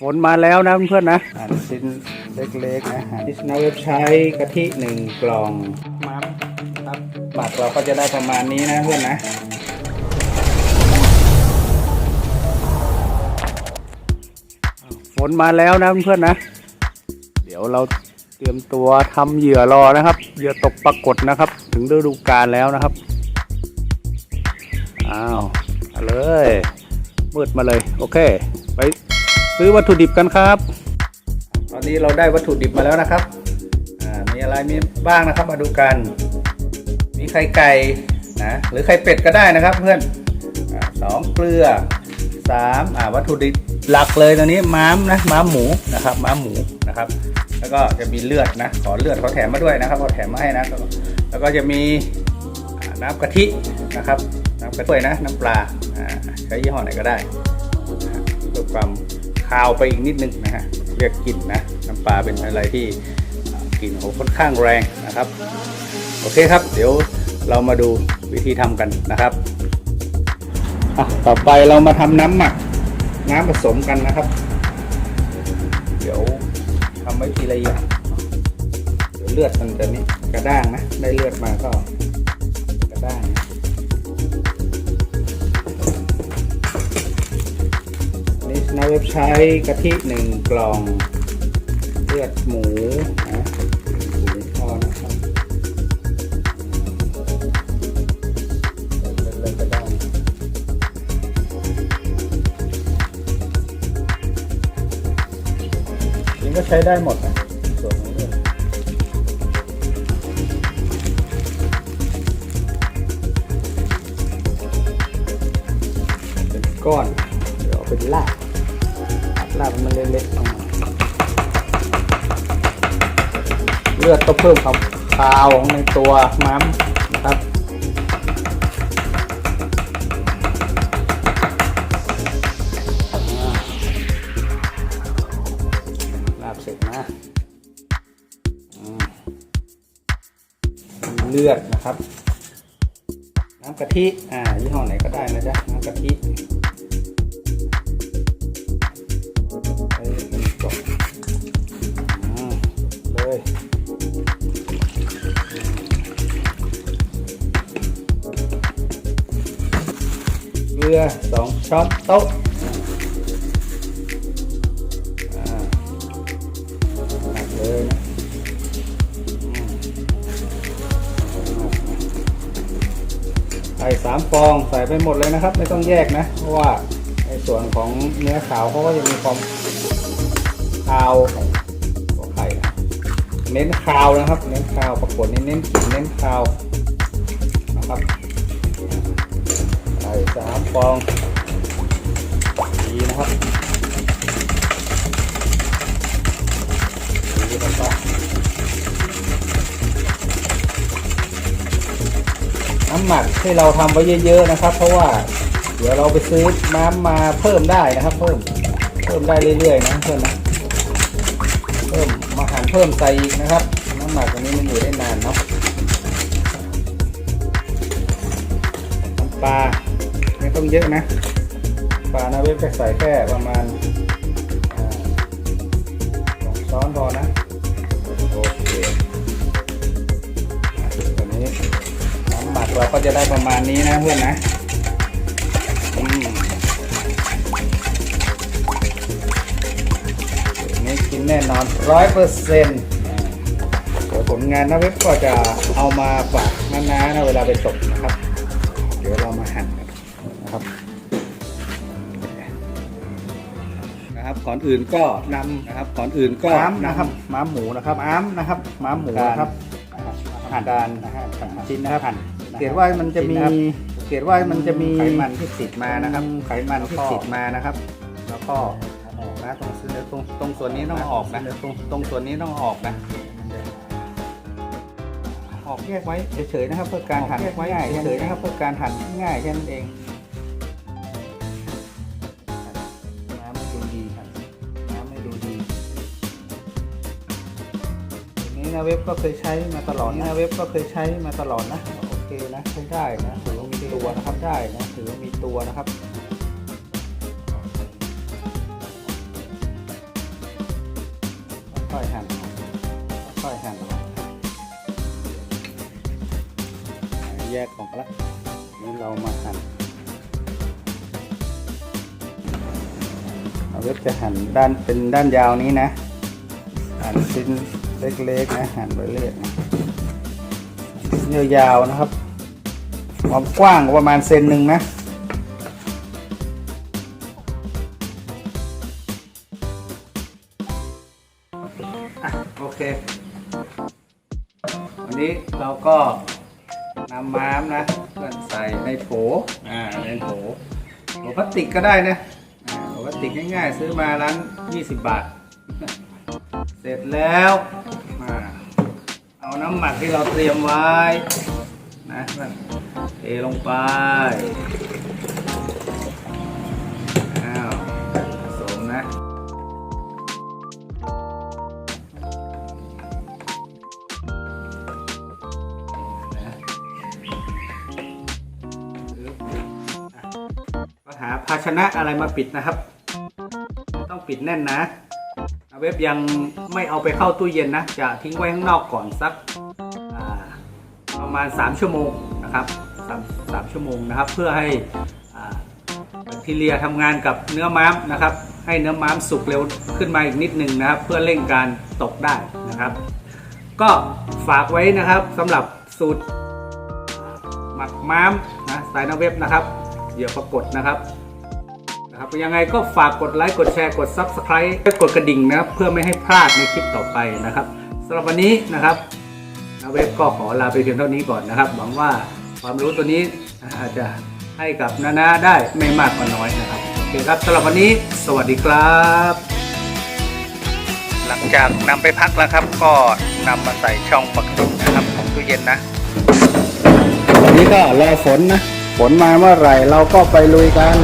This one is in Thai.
ฝนมาแล้วนะเพื่อนๆนะหั่นชิ้นเล็กๆนะหั่นที่นาเว็บใช้กะทิหนึ่งกล่องมัมครับหมักเราก็จะได้ประมาณนี้นะเพื่อนนะฝนมาแล้วนะเพื่อนๆนะ เดี๋ยวเราเตรียมตัวทำเหยื่อรอนะครับ เหยื่อตกปรากฏนะครับ ถึงฤดูกาลแล้วนะครับ อ้าว มาเลย มืดมาเลย โอเค ไป ซื้อวัตถุดิบกันครับ ตอนนี้เราได้วัตถุดิบมาแล้วนะครับอ่ามีอะไรมีบ้างนะครับ มาดูกัน มีไข่ไก่นะหรือไข่เป็ดก็ได้นะครับ เพื่อนอาสองเกลือสามอ่าวัตถุดิบหลักเลยตอนนี้ม้ามนะม้ามหมูนะครับม้ามหมูนะครับ แล้วก็จะมีเลือดนะขอเลือดเขาแถมมาด้วยนะครับเขาแถมมาให้นะแล้วก็แล้วก็จะมีอ่าน้ำกะทินะครับน้ำกะทิด้วยนะน้ำปลาอ่าใช้ยี่ห้อไหนก็ได้นะเพื่อความ คาวไปอีกนิดนึงนะฮะเรียกกลิ่นนะน้ำปลาเป็นอะไรที่กลิ่นของค่อนข้างแรงนะครับ โอเคครับ เดี๋ยวเรามาดูวิธีทำกันนะครับอะต่อไปเรามาทำน้ำหมักน้ำผสมกันนะครับ เดี๋ยวทำไว้ทีละอย่างเดี๋ยวเลือดมันจะนี่กระด้างนะ ได้เลือดมาก็กระด้างนะ นี่นาเว็บใช้กะทิหนึ่งกล่องเลือดหมูนะหมูทอดนะครับเล่นๆก็ได้จริงก็ใช้ได้หมดนะ เลือดก็เพิ่มความคาวของในตัวม้ามนะครับลาบเสร็จนะเลือดนะครับ น้ำกะทิ อ่ายี่ห้อไหนก็ได้นะจ๊ะ น้ำกะทิ ลือสองช้อนโต๊ะหนักเลยนะใส่สามฟองใส่ไปหมดเลยนะครับ ไม่ต้องแยกนะ เพราะว่าในส่วนของเนื้อขาวเขาก็จะมีความคาวของไข่นะเน้นคาวนะครับ เน้นคาวปรากฏเน้นกลิ่นเน้นคาวนะครับ สามฟองดีนะครับดีกันต่อน้ำหมักที่เราทำไว้เยอะ ๆ นะครับ เพราะว่าเดี๋ยวเราไปซื้อน้ำมาเพิ่มได้นะครับ เพิ่มเพิ่มได้เรื่อยๆนะเพื่อนนะเพิ่มมาหั่นเพิ่มใส่อีกนะครับ น้ำหมักอันนี้มันอยู่ได้นานเนาะน้ำปลา ต้องเยอะนะปลานะเว็บจะใส่แค่ประมาณสองช้อนพอนะ โอเคตัวนี้น้ำหมักเราก็จะได้ประมาณนี้นะเพื่อนนะนี้กินแน่นอนร้อยเปอร์เซ็นต์ผลงานนะเว็บก็จะเอามาฝากนานานะเวลาไปตกนะครับ เดี๋ยวเรามาหั่นกั นนะครับนะครับก่อนอื่นก็นำนะครับก่อนอื่นก็ม้ามนะครับม้ามหมูนะครับม้ามนะครับม้ามหมูนะครับหั่นการนะฮะชิ้นนะครับหั่นเกรดว่ามันจะมีชิ้นนะครับเกรดว่ามันจะมีไขมันที่ติดมานะครับ ไขมันที่ติดมานะครับ แล้วก็นะตรงตรงตรงส่วนนี้ต้องเอาออกนะตรงตรงส่วนนี้ต้องเอาออกนะออกแยกไว้เฉยๆนะครับ เพื่อการหั่นออกแยกไว้ง่ายเฉยๆเฉยๆนะครับ เพื่อการหั่นง่ายแค่นั้นเอง นี่นะเว็บก็เคยใช้มาตลอดนะเว็บก็เคยใช้มาตลอดนะโอเคนะใช้ได้นะถือว่ามีตัวนะครับได้นะถือว่ามีตัวนะครับค่อยหั่นค่อยหั่นแยกออกแล้วนี่เรามาหั่นเอาเว็บจะหั่นด้านเป็นด้านยาวนี้นะ หั่นชิ้นเล็กๆนะหั่นไปเรื่อยนะชิ้นยาวๆนะครับความกว้างประมาณเซนหนึ่งนะโอเค วันนี้เราก็นำม้ามนะเพื่อนใส่ในโถอ่าในโถโถพลาสติกก็ได้นะโถพลาสติกง่ายๆ ซื้อมาร้าน 20 บาท เสร็จแล้วมาเอาน้ำหมักที่เราเตรียมไว้นะเทลงไปอ้าวผสมนะก็หาภาชนะอะไรมาปิดนะครับ ต้องปิดแน่นนะ เอาเว็บยังไม่เอาไปเข้าตู้เย็นนะ จะทิ้งไว้ข้างนอกก่อนสักประมาณ 3 ชั่วโมงนะครับสามสามชั่วโมงนะครับ เพื่อให้แบคทีเรียทำงานกับเนื้อม้ามนะครับ ให้เนื้อม้ามสุกเร็วขึ้นมาอีกนิดนึงนะครับ เพื่อเร่งการตกได้นะครับ ก็ฝากไว้นะครับสำหรับสูตรหมักม้ามนะสายนเว็บนะครับอย่าปรากฏนะครับ นะครับยังไงก็ฝากกดไลค์กดแชร์กด Subscribe และกดกระดิ่งนะครับเพื่อไม่ให้พลาดในคลิปต่อไปนะครับสำหรับวันนี้นะครับนาเว็บก็ขอลาไปเพียงเท่านี้ก่อนนะครับ หวังว่าความรู้ตัวนี้อาจจะให้กับนานาได้ไม่มากก็น้อยนะครับโอเคครับสำหรับวันนี้สวัสดีครับ หลังจากนำไปพักแล้วครับ ก็นำมาใส่ช่องปกตินะครับของตู้เย็นนะวันนี้ก็รอฝนนะฝนมาเมื่อไหร่เราก็ไปลุยกัน